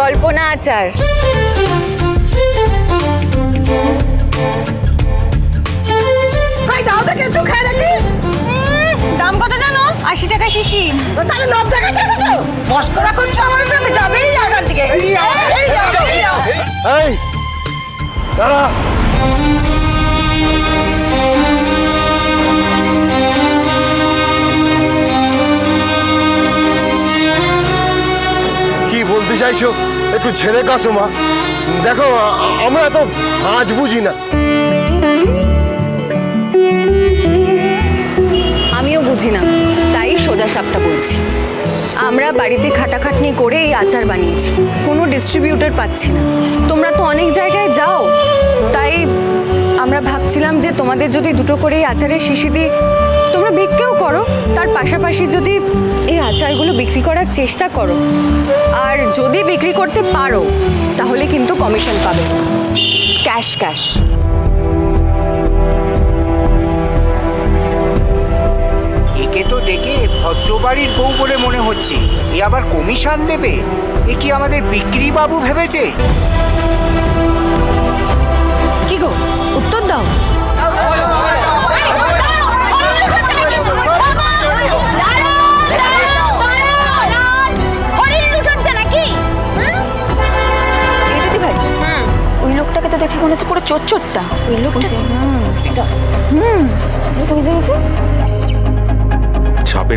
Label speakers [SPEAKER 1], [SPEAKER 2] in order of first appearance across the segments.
[SPEAKER 1] কল্পনা আচার।
[SPEAKER 2] কই দাও দেখে একটু খেয়ে দেখি।
[SPEAKER 1] দাম কত জানো? আশি টাকা শিশি।
[SPEAKER 2] ও তাহলে লোভ দেখাতে এসেছ মস্করা করছ আমার সাথে? যাবে এই যাও।
[SPEAKER 3] এই দাঁড়া। চাইছো? একটু ছেড়ে কাছো মা। দেখো, আমরা তো আজ বুঝি না।
[SPEAKER 1] আমিও বুঝি না, তাই সোজা সাপটা বলছি। আমরা বাড়িতে খাটাখাটনি করে এই আচার বানিয়েছি, কোনো ডিস্ট্রিবিউটর পাচ্ছি না। তোমরা তো অনেক জায়গায় যাও, তাই আমরা ভাবছিলাম যে তোমাদের যদি দুটো করে এই আচারের শিশি দিই তোমরা ভিক্ষেও করো, তার পাশাপাশি যদি এই আচারগুলো বিক্রি করার চেষ্টা করো। আর যদি বিক্রি করতে পারো, তাহলে কিন্তু কমিশন পাবে। ক্যাশ ক্যাশ
[SPEAKER 4] একে তো দেখে ভদ্রবাড়ির বউ বলে মনে হচ্ছে। এ আবার কমিশন দেবে? এ কি আমাদের বিক্রি বাবু ভেবেছে?
[SPEAKER 1] দেখে মনে হচ্ছে পুরো চোর চোরটা ওই লোকটা হুম।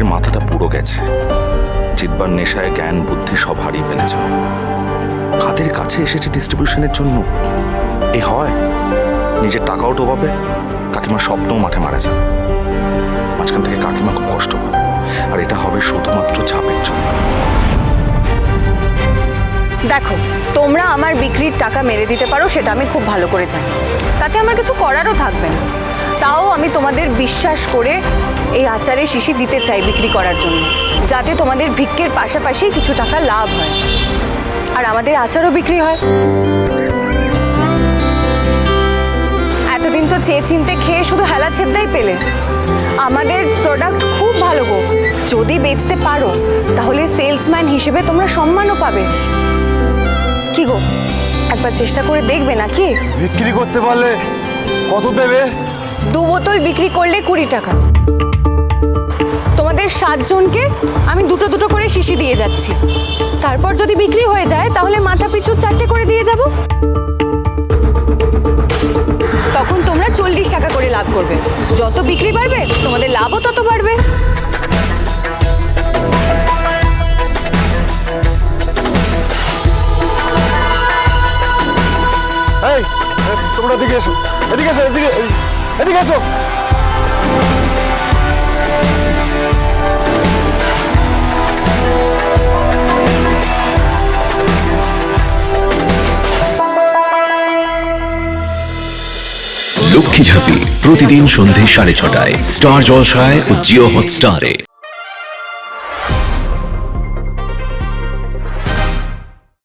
[SPEAKER 5] মাথাটা পুরো গেছে। জিতবার নেশায় জ্ঞান বুদ্ধি সব হারিয়ে ফেলেছে। কাদের কাছে এসেছে ডিস্ট্রিবিউশনের জন্য। এ হয়। নিজের টাকাও ডোবাবে। কাকিমার স্বপ্নও মাঠে মারা যাবে। মাঝখান থেকে কাকিমা খুব কষ্ট পাবে। আর এটা হবে শুধুমাত্র ছাপের জন্য।
[SPEAKER 1] দেখো তোমরা আমার বিক্রির টাকা মেরে দিতে পারো, সেটা আমি খুব ভালো করে জানি। তাতে আমার কিছু করারও থাকবে না। তাও আমি তোমাদের বিশ্বাস করে এই আচারে শিশি দিতে চাই বিক্রি করার জন্য, যাতে তোমাদের ভিক্ষের পাশাপাশি কিছু টাকা লাভ হয়। আর আমাদের আচারও বিক্রি হয়। এতদিন তো চেয়ে চিনতে খেয়ে শুধু হেলা ছেদ্দাই পেলে। আমাদের প্রোডাক্ট খুব ভালো গো। যদি বেচতে পারো, তাহলে সেলসম্যান হিসেবে তোমরা সম্মানও পাবে। একবার চেষ্টা করে দেখবে নাকি?
[SPEAKER 3] বিক্রি করতে পারলে কত দেবে?
[SPEAKER 1] দু বোতল বিক্রি করলে কুড়ি টাকা। তোমাদের সাতজনকে আমি দুটো দুটো করে শিশি দিয়ে যাচ্ছি। তারপর যদি বিক্রি হয়ে যায় তাহলে মাথা পিছু চারটে করে দিয়ে যাব। তখন তোমরা চল্লিশ টাকা করে লাভ করবে। যত বিক্রি বাড়বে তোমাদের লাভও তত বাড়বে।
[SPEAKER 3] তোমরা এদিকে এসো এদিকে এসো, এদিকে এদিকে এসো।
[SPEAKER 6] লক্ষ্মী ঝাঁপি প্রতিদিন সন্ধে সাড়ে ছটায়, স্টার জলসায় ও জিও হটস্টারে।